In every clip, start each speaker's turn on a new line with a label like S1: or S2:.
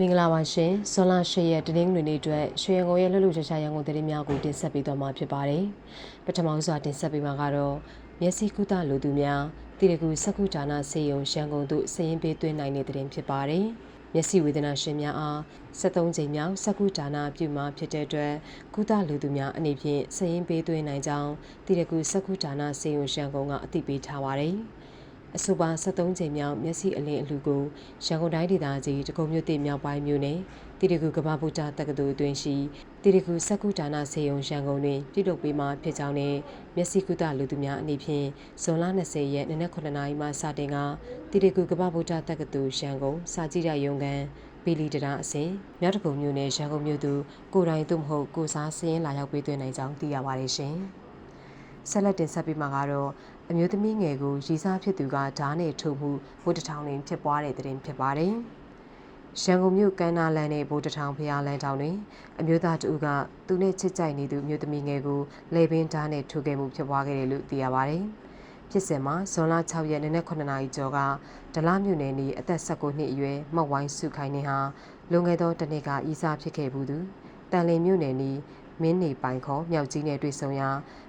S1: မင်္ဂလာပါရှင်ဇွန်လ10ရက်တနင်္ဂနွေနေ့အတွက်ရွှေရန်ကုန်ရဲ့လှုပ်လှုပ်ရှားရှားရန်ကုန်သတင်းများကိုတင်ဆက်ပေးသွားမှာဖြစ်ပါတယ်ပထမဆုံးစွာတင်ဆက်ပေးမှာကတော့မျက်စိကုသလူသူများတိရကူစက္ကုဌာနစေယုံရန်ကုန်သို့စည်ရင်ပေးသွင်းနိုင်တဲ့သတင်းဖြစ်ပါတယ်မျက်စိဝေဒနာရှင်များအား73ချိန်မြောက်စက္ကုဌာနပြုမှာဖြစ်တဲ့အတွက်ကုသလူသူများအနေဖြင့်စည်ရင်ပေးသွင်းနိုင်ကြောင်းတိရကူစက္ကုဌာနစေယုံရန်ကုန်ကအသိပေးထားပါတယ် အဆိုပါ73ချိန်မြောက်မျက်စိအလင်းအလူကိုရန်ကုန်တိုင်းဒေသကြီးတကုံမြို့တိမြောက်ပိုင်းမြို့နယ်တိရကူကမ္ဘာဗုဒ္ဓတက္ကသိုလ်အတွင်းရှိတိရကူစက္ကုဒါနဆေးရုံရန်ကုန်တွင်ပြုလုပ်ပေးမှာဖြစ်ကြောင်းနဲ့မျက်စိကုသလူသူများအနေဖြင့်ဇွန်လ20ရက်နေ့နက်9:00နာရီမှစတင်ကတိရကူကမ္ဘာဗုဒ္ဓတက္ကသိုလ်ရန်ကုန်စာကြည့်ရရုံကန်ပီလီတရာအစဉ်မြောက်တကုံမြို့နယ်ရန်ကုန်မြို့သူကိုယ်တိုင်သို့မဟုတ်ကိုစားစင်းလာရောက်ပေးသွင်းနိုင်ကြောင်းသိရပါတယ်ရှင်။ဆက်လက်တင်ဆက်ပေးမှာကတော့ အမျိုးသမီးငယ်ကိုရီစားဖြစ်သူကဓားနဲ့ထုတ်မှုဘုဒ္ဓထောင်တွင်ဖြစ်ပွားတဲ့တဲ့တင်ဖြစ်ပါတယ်။ရန်ကုန်မြို့ကမ်းနားလမ်းနဲ့ဘိုးတထောင်ဖျားလမ်းတောင်တွင်အမျိုးသားတဦးကသူနဲ့ချစ်ကြိုက်နေသူမျိုးသမီးငယ်ကိုလေပင်ဓာတ်နဲ့ထိုးခဲ့မှုဖြစ်ပွားခဲ့တယ်လို့သိရပါတယ်။ဖြစ်စဉ်မှာဇွန်လ6ရက်နေ့နက်9နာရီကျော်ကဒလမြို့နယ်နီအသက်19နှစ်အရွယ်မောက်ဝိုင်းစုခိုင်နေဟာလွန်ခဲ့သောတစ်နှစ်ကဤစားဖြစ်ခဲ့ဘူးသူတန်လင်မြို့နယ်နီ မင်းနေပိုင်ခေါ်မြောက်ကြီးနဲ့တွေ့ဆုံရာ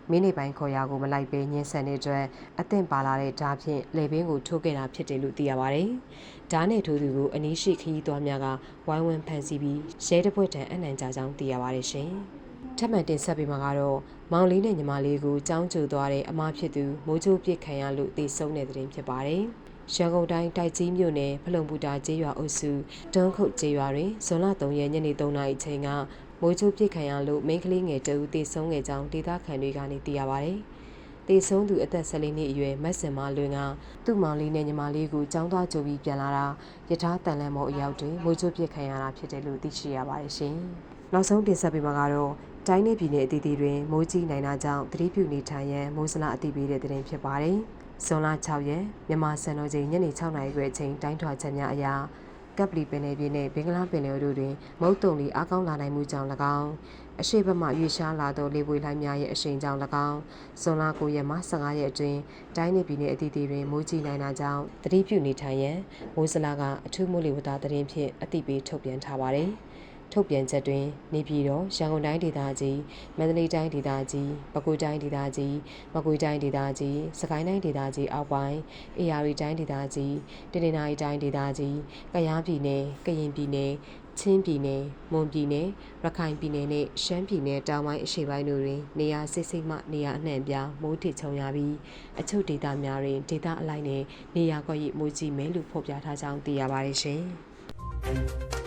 S1: မင်းနေပိုင်ခေါ်ရာကိုမလိုက်ပဲညှင်းဆန်တဲ့အတွက်အသင့်ပါလာတဲ့ဓာတ်ဖြင့်လေပင်ကိုထိုးခဲ့တာဖြစ်တယ်လို့သိရပါတယ်။ဓာတ်နဲ့ထိုးသူကိုအနီးရှိခရီးသွားများကဝိုင်းဝန်းဖန်ဆီးပြီးရဲတပွက်တံအနှံကြကြောင်းသိရပါတယ်ရှင်။ထပ်မံတင်ဆက်ပေးမှာကတော့မောင်လေးနဲ့ညီမလေးကိုကြောင်းကျူသွားတဲ့အမားဖြစ်သူမိုးချိုးပစ်ခံရလို့တည်ဆုံတဲ့တဲ့တင်ဖြစ်ပါတယ်။ရန်ကုန်တိုင်းတိုက်ကြီးမြို့နယ်ဖလုံပူတာကျေးရွာအုပ်စုတွန်းခုတ်ကျေးရွာတွင်ဇွန်လ3ရက်ညနေ3နာရီချိန်က မိုးချိုးပစ်ခံရလို့မိန်းကလေးငယ်တဦးတည်ဆုံးခဲ့ကြောင်းဒေသခံတွေကနေသိရပါတယ်။တည်ဆုံးသူအသက်14နှစ်အရွယ်မတ်စင်မလွင်ကသူ့မောင်လေးနဲ့ညီမလေးကိုကြောင်းသွားကြိုပြီးပြန်လာတာယထာတန်လန်မော်အရောက်တွင်မိုးချိုးပစ်ခံရတာဖြစ်တယ်လို့သိရှိရပါတယ်ရှင်။နောက်ဆုံးတင်ဆက်ပေးမှာကတော့တိုင်းနယ်ပြည်နယ်အသီးသီးတွင်မိုးကြီးနိုင်တာကြောင့်သတိပြုနေထိုင်ရန်မိုးစလာအသိပေးတဲ့တဲ့တင်ဖြစ်ပါတယ်။ဇွန်လ6ရက်မြန်မာစံတော်ချိန်ညနေ6နာရီခွဲအချိန်တိုင်းထွာချက်များအရာ ကပ်ပလီပင်လယ်ပြင်နဲ့ဘင်္ဂလားပင်လယ်တို့တွင်မုတ်တုံလီအားကောင်းလာနိုင်မှုကြောင့်၎င်းအရှိတ်ဘက်မှရွေ့ရှားလာသောလေပွေလှိုင်းများရဲ့အရှိန်ကြောင့်၎င်းဇွန်လ9ရက်မှ15ရက်အတွင်းတိုင်းနယ်ပြည်နယ်အသီးသီးတွင်မိုးကြီးနိုင်တာကြောင့်တတိပြုနေထိုင်ရန်မိုးစလာကအထူးမိုးလေဝသသတင်းဖြင့်အသိပေးထုတ်ပြန်ထားပါတယ်။ ထုတ်ပြန်ချက်တွင် နေပြည်တော်ရန်ကုန်တိုင်းဒေသကြီးမန္တလေးတိုင်းဒေသကြီးပဲခူးတိုင်းဒေသကြီးမကွေးတိုင်းဒေသကြီးစကိုင်းတိုင်းဒေသကြီးအောက်ပိုင်းအေရရီတိုင်းဒေသကြီးတနင်္သာရီတိုင်းဒေသကြီးကယားပြည်နယ်ကရင်ပြည်နယ်ချင်းပြည်နယ်မွန်ပြည်နယ်ရခိုင်ပြည်နယ်နဲ့ရှမ်းပြည်နယ်တောင်ပိုင်းအရှေ့ပိုင်းတို့တွင်နေရာစစ်စိတ်မှနေရာအနှံ့ပြားမိုးထစ်ချုံရပြီးအချို့ဒေသများတွင်ဒေသအလိုက်နဲ့နေရာကွက်ရိမိုးကြီးမယ်လို့ဖော်ပြထားကြောင်းသိရပါတယ်ရှင်။